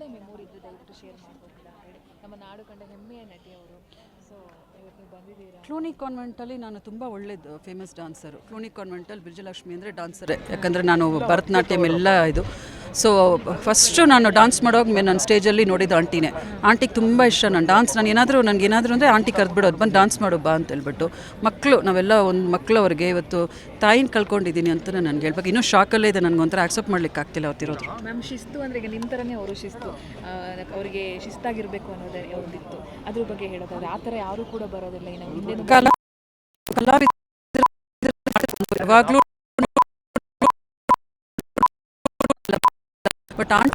ಒಳ್ಳೆ ಮೆಮೊರಿ ಇದ್ದು ದಯವಿಟ್ಟು ಶೇರ್ ಮಾಡ್ಬೋದಿಲ್ಲ ಅಂತ ಹೇಳಿ. ನಮ್ಮ ನಾಡು ಕಂಡ ಹೆಮ್ಮೆಯ ನಟಿ ಅವರು ಸೊ ಇವತ್ತು ನೀವು ಬಂದಿದ್ದೀರಾ? ಕ್ಲೂನಿ ಕಾನ್ವೆಂಟಲ್ಲಿ ನಾನು ತುಂಬ ಒಳ್ಳೇದು ಫೇಮಸ್ ಡಾನ್ಸರು ಕ್ಲೂನಿ ಕಾನ್ವೆಂಟಲ್ಲಿ ವಿಜಯಲಕ್ಷ್ಮಿ ಅಂದರೆ ಡಾನ್ಸರೇ ಯಾಕಂದರೆ ನಾನು ಭರತನಾಟ್ಯಮ್ ಎಲ್ಲ ಇದು ಸೊ ಫಸ್ಟು ನಾನು ಡಾನ್ಸ್ ಮಾಡೋವಾಗ ನನ್ನ ನಾನು ಸ್ಟೇಜಲ್ಲಿ ನೋಡಿದ್ದು ಆಂಟಿನೇ. ಆಂಟಿಗೆ ತುಂಬ ಇಷ್ಟ ನಾನು ಡಾನ್ಸ್ ನಾನು ಏನಾದರೂ ನನಗೆ ಏನಾದರೂ ಅಂದರೆ ಆಂಟಿ ಕರೆದ್ಬಿಡೋದು ಬಂದು ಡಾನ್ಸ್ ಮಾಡು ಬಾ ಅಂತ ಹೇಳ್ಬಿಟ್ಟು ಮಕ್ಕಳು ನಾವೆಲ್ಲ ಒಂದು ಮಕ್ಕಳು ಅವ್ರಿಗೆ ಇವತ್ತು ತಾಯಿನ ಕಳ್ಕೊಂಡಿದ್ದೀನಿ ಅಂತ ನನಗೆ ಹೇಳ್ಬೇಕು. ಇನ್ನೂ ಶಾಕಲ್ಲೇ ಇದೆ ನನಗೊಂಥರ ಆಕ್ಸೆಪ್ಟ್ ಮಾಡ್ಲಿಕ್ಕೆ ಆಗ್ತಿಲ್ಲ ಅವತ್ತಿರೋದು. ಮ್ಯಾಮ್ ಶಿಸ್ತು ಅಂದರೆ ಈಗ ನಿಮ್ಮ ಥರನೇ ಅವರು ಶಿಸ್ತು. ಅವರಿಗೆ ಶಿಸ್ತಾಗಿರಬೇಕು ಅನ್ನೋದೇ ಒಂದಿತ್ತು. ಅದ್ರ ಬಗ್ಗೆ ಹೇಳೋದಾದ್ರೆ ಆ ಥರ ಯಾರೂ ಕೂಡ ಬರೋದಿಲ್ಲ. ಇನ್ನು ಕಲಾ ಕಲಾವಿದ ಯಾವಾಗಲೂ பட் ஆண்